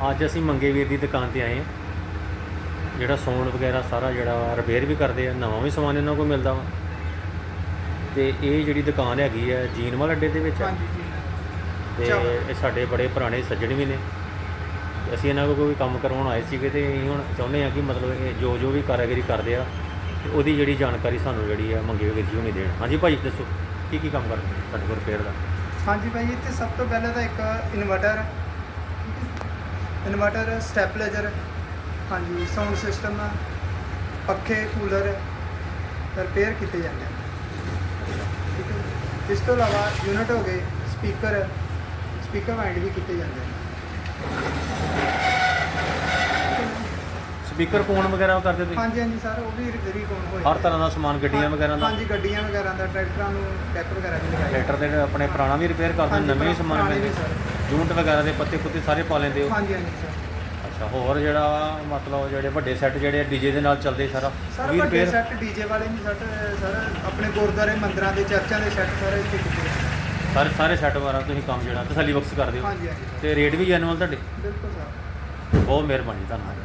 ਅੱਜ ਅਸੀਂ ਮੰਗੇ ਵੀਰ ਦੀ ਦੁਕਾਨ ਤੇ ਆਏ ਹਾਂ। ਜਿਹੜਾ ਸੌਣ ਵਗੈਰਾ ਸਾਰਾ ਜਿਹੜਾ ਰਿਪੇਅਰ ਵੀ ਕਰਦੇ ਆ ਨਵਾਂ ਵੀ ਸਮਾਨ ਇਹਨਾਂ ਕੋਲ ਮਿਲਦਾ ਵਾ। ਤੇ ਇਹ ਜਿਹੜੀ ਦੁਕਾਨ ਹੈਗੀ ਹੈ ਜੀਨਵਾਲ ਅੱਡੇ ਦੇ ਵਿੱਚ ਆ। ਹਾਂਜੀ ਜੀ ਤੇ। ਇਹ ਸਾਡੇ ਬੜੇ ਪੁਰਾਣੇ ਸੱਜਣ ਵੀ ਨੇ। ਅਸੀਂ ਇਹਨਾਂ ਕੋਲ ਕੋਈ ਕੰਮ ਕਰਵਾਉਣ ਆਏ ਸੀਗੇ ਤੇ ਅਸੀਂ ਹੁਣ ਚਾਹੁੰਦੇ ਹਾਂ ਕਿ ਮਤਲਬ ਇਹ ਜੋ ਜੋ ਵੀ ਕਾਰੀਗਰੀ ਕਰਦੇ ਆ ਉਹਦੀ ਜਿਹੜੀ ਜਾਣਕਾਰੀ ਸਾਨੂੰ ਜਿਹੜੀ ਆ ਮੰਗੇ ਵੀਰ ਜੀ ਹੁਣੀ ਦੇਣ। ਹਾਂਜੀ ਭਾਈ ਦੱਸੋ ਕੀ ਕੀ ਕੰਮ ਕਰਦੇ ਤੁਹਾਡੇ ਕੋਲ ਰਿਪੇਅਰ ਦਾ? ਹਾਂਜੀ ਭਾਈ ਇੱਥੇ ਸਭ ਤੋਂ ਪਹਿਲਾਂ ਤਾਂ ਇੱਕ ਇਨਵਰਟਰ ਇਨਵਰਟਰ ਸਟੈਪਲਾਈਜ਼ਰ ਹਾਂਜੀ ਸਾਊਂਡ ਸਿਸਟਮ ਪੱਖੇ ਕੂਲਰ ਰਿਪੇਅਰ ਕੀਤੇ ਜਾਂਦੇ ਹਨ ਠੀਕ ਹੈ। ਇਸ ਤੋਂ ਇਲਾਵਾ ਯੂਨਿਟ ਹੋ ਗਏ ਸਪੀਕਰ ਸਪੀਕਰ ਵਾਈਂਡ ਵੀ ਕੀਤੇ ਜਾਂਦੇ ਹਨ ਸਪੀਕਰ ਫੋਨ ਵਗੈਰਾ ਕਰਦੇ ਤੁਸੀਂ? ਹਾਂਜੀ ਹਾਂਜੀ ਸਰ ਉਹ ਵੀ ਰੀਕੋਨ ਹੋਏ ਹਰ ਤਰ੍ਹਾਂ ਦਾ ਸਮਾਨ ਗੱਡੀਆਂ ਵਗੈਰਾ ਦਾ? ਹਾਂਜੀ ਗੱਡੀਆਂ ਵਗੈਰਾ ਦਾ ਟਰੈਕਟਰਾਂ ਨੂੰ ਡੈਕ ਵਗੈਰਾ ਵੀ ਲਗਾਏ ਟਰੈਕਟਰ ਦੇ ਆਪਣੇ ਪੁਰਾਣਾ ਵੀ ਰਿਪੇਅਰ ਕਰਦੇ ਨਵੇਂ ਸਮਾਨ ਮਿਲਦੇ ਸਰ। ਜੂਨਟ ਵਗੈਰਾ ਦੇ ਪੱਤੇ ਪੁੱਤੇ ਸਾਰੇ ਪਾ ਲੈਂਦੇ ਹੋ? ਹਾਂਜੀ ਹਾਂਜੀ ਸਰ। ਅੱਛਾ ਹੋਰ ਜਿਹੜਾ ਵਾ, ਮਤਲਬ ਜਿਹੜੇ ਵੱਡੇ ਸੈੱਟ ਜਿਹੜੇ ਡੀਜੇ ਦੇ ਨਾਲ ਚੱਲਦੇ ਸਾਰਾ? ਸਰ ਵੀ ਵੱਡੇ ਰਿਪੇਅਰ ਸੈੱਟ ਡੀਜੇ ਵਾਲੇ ਨਹੀਂ ਸੈੱਟ ਸਰ ਆਪਣੇ ਗੁਰਦੁਆਰੇ ਮੰਦਿਰਾਂ ਦੇ ਚਰਚਾਂ ਦੇ ਸੈੱਟ ਸਾਰੇ ਇੱਥੇ ਕੀਤੇ ਆ। ਸਾਰੇ ਸਾਰੇ ਸੈੱਟ ਵਗੈਰਾ ਤੁਸੀਂ ਕੰਮ ਜਿਹੜਾ ਤਸੱਲੀ ਬਖਸ਼ ਕਰਦੇ ਹੋ। ਹਾਂਜੀ ਹਾਂਜੀ। ਤੇ ਰੇਟ ਵੀ ਜੈਨੂਅਲ ਤੁਹਾਡੇ? ਬਿਲਕੁਲ ਸਰ। ਬਹੁਤ ਮਿਹਰਬਾਨੀ ਧੰਨਵਾਦ।